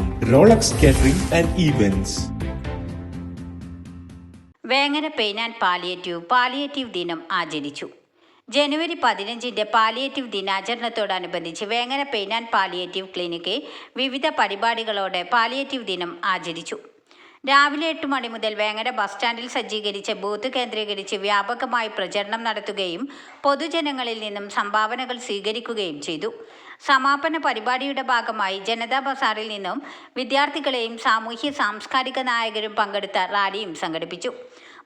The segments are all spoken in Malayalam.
തീന്മേശകളിലെത്തും Rolex catering and events Vengara pain and palliative palliative ദിനം ആചരിച്ചു. ജനുവരി പതിനഞ്ചിന്റെ palliative ദിനാചരണത്തോടനുബന്ധിച്ച് Vengara pain and palliative clinic വിവിധ പരിപാടികളോടെ പാലിയേറ്റീവ് ദിനം ആചരിച്ചു. രാവിലെ എട്ട് മണി മുതൽ വേങ്ങര ബസ് സ്റ്റാൻഡിൽ സജ്ജീകരിച്ച ബൂത്ത് കേന്ദ്രീകരിച്ച് വ്യാപകമായി പ്രചരണം നടത്തുകയും പൊതുജനങ്ങളിൽ നിന്നും സംഭാവനകൾ സ്വീകരിക്കുകയും ചെയ്തു. സമാപന പരിപാടിയുടെ ഭാഗമായി ജനതാ ബസാറിൽ നിന്നും വിദ്യാർത്ഥികളെയും സാമൂഹ്യ സാംസ്കാരിക നായകരും പങ്കെടുത്ത റാലിയും സംഘടിപ്പിച്ചു.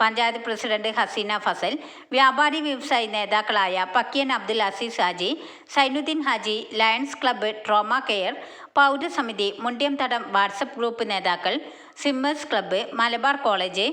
പഞ്ചായത്ത് പ്രസിഡന്റ് ഹസീന ഫസൽ വ്യാപാരി വ്യവസായി നേതാക്കളായ Pakkiyan Abdul Aziz Haji Zainuddin Haji Lions club trauma care പൗരസമിതി Mundiyamthadam WhatsApp group നേതാക്കൾ simmers club Malabar college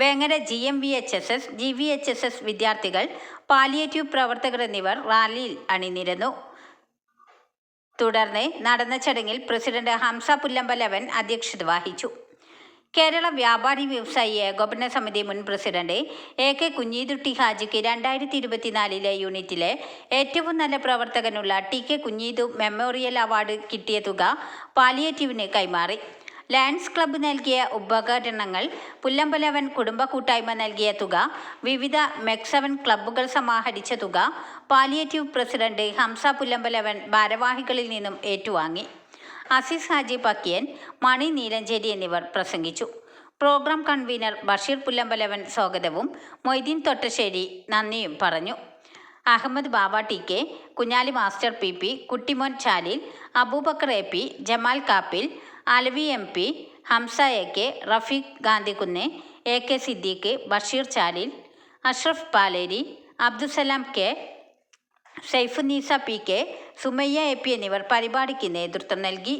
Vengara G M V H S S G V H S S വിദ്യാർത്ഥികൾ പാലിയേറ്റീവ് പ്രവർത്തകർ എന്നിവർ റാലിയിൽ അണിനിരന്നു. തുടർന്ന് നടന്ന ചടങ്ങിൽ പ്രസിഡന്റ് ഹംസ പുല്ലമ്പലവൻ അധ്യക്ഷത വഹിച്ചു. കേരള വ്യാപാരി വ്യവസായി ഏകോപന സമിതി മുൻ പ്രസിഡന്റ് എ കെ കുഞ്ഞീതുട്ടി ഹാജിക്ക് രണ്ടായിരത്തി ഇരുപത്തിനാലിലെ യൂണിറ്റിലെ ഏറ്റവും നല്ല പ്രവർത്തകനുള്ള T K Kunheethu memorial award കിട്ടിയ തുക പാലിയേറ്റീവിന് കൈമാറി. ലയൺസ് ക്ലബ്ബ് നൽകിയ ഉപകരണങ്ങൾ പുല്ലമ്പലവൻ കുടുംബ കൂട്ടായ്മ നൽകിയ തുക വിവിധ മെക്സവൻ ക്ലബ്ബുകൾ സമാഹരിച്ച തുക പാലിയേറ്റീവ് പ്രസിഡന്റ് ഹംസ പുല്ലമ്പലവൻ ഭാരവാഹികളിൽ നിന്നും ഏറ്റുവാങ്ങി. അസീസ് ഹാജി പക്കിയൻ മണി നീലഞ്ചേരി എന്നിവർ പ്രസംഗിച്ചു. പ്രോഗ്രാം കൺവീനർ ബഷീർ പുല്ലമ്പലവൻ സ്വാഗതവും മൊയ്തീൻ തൊട്ടശ്ശേരി നന്ദിയും പറഞ്ഞു. Ahammed Baba T K Kunhali master P P Kuttimon Chalil Abubakar A P Jamal Kappil Alavi M P Hamza A K Rafeeq Gandhikunnu A K Siddique Basheer Chalil Ashraf Paleri Abdussalam K Saifunnisa P K Sumayya A P എന്നിവർ പരിപാടിക്ക് നേതൃത്വം നൽകി.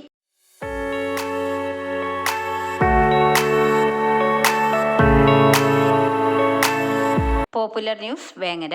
Popular news Vengara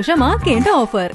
ആഘോഷമാക്കേണ്ട offer